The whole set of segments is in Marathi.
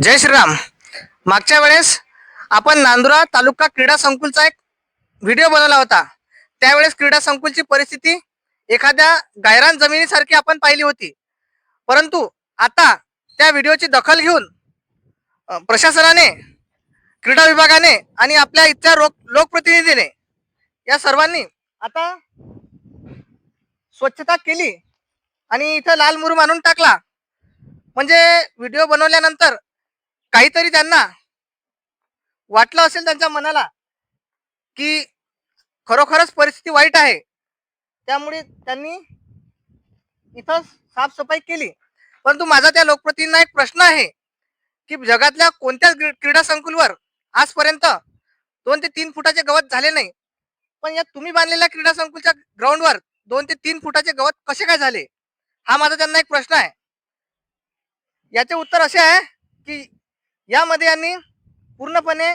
जय श्रीराम. मागच्या वेळेस आपण नांदुरा तालुका क्रीडा संकुलचा एक व्हिडिओ बनवला होता. त्यावेळेस क्रीडा संकुलची परिस्थिती एखाद्या गायरान जमिनीसारखी आपण पाहिली होती. परंतु आता त्या व्हिडिओची दखल घेऊन प्रशासनाने क्रीडा विभागाने आणि आपल्या इथल्या लोक लोकप्रतिनिधीने या सर्वांनी आता स्वच्छता केली आणि इथं लाल मुरुम आणून टाकला. म्हणजे व्हिडिओ बनवल्यानंतर काहीतरी त्यांना वाटलं असेल त्यांच्या मनाला की खरोखरच परिस्थिती वाईट आहे. त्यामुळे त्यांनी इथं साफसफाई केली. परंतु माझा त्या लोकप्रतिनिधींना एक प्रश्न आहे की जगातल्या कोणत्याच क्रीडा संकुलवर आजपर्यंत दोन ते तीन फुटाचे गवत झाले नाही? पण या तुम्ही बांधलेल्या क्रीडा संकुलच्या ग्राउंडवर दोन ते तीन फुटाचे गवत कसे काय झाले? हा माझा त्यांना एक प्रश्न आहे. याचे उत्तर असे आहे की यामध्ये यांनी पूर्णपणे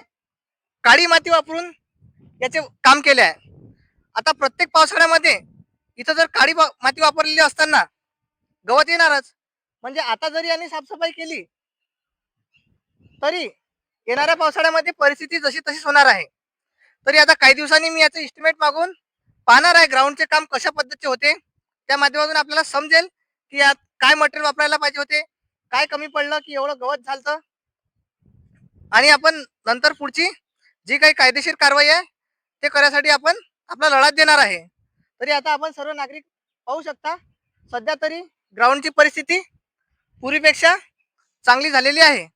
काळी माती वापरून याचे काम केले आहे. आता प्रत्येक पावसाळ्यामध्ये इथं जर काळी माती वापरलेली असताना गवत येणारच. म्हणजे आता जरी यांनी साफसफाई केली तरी येणाऱ्या पावसाळ्यामध्ये परिस्थिती जशी तशीच होणार आहे. तरी आता काही दिवसांनी मी याचं इस्टिमेट मागून पाहणार आहे ग्राउंडचे काम कशा पद्धतीचे होते. त्या माध्यमातून आपल्याला समजेल की यात काय मटेरियल वापरायला पाहिजे होते काय कमी पडलं की एवढं गवत झालं आणि आपण नंतर पुढची जी काही कायदेशीर कारवाई आहे ते करण्यासाठी आपण आपला लढा देणार आहे. तरी आता आपण सर्व नागरिक पाहू शकता सध्या तरी ग्राउंडची परिस्थिती पूर्वीपेक्षा चांगली झालेली आहे.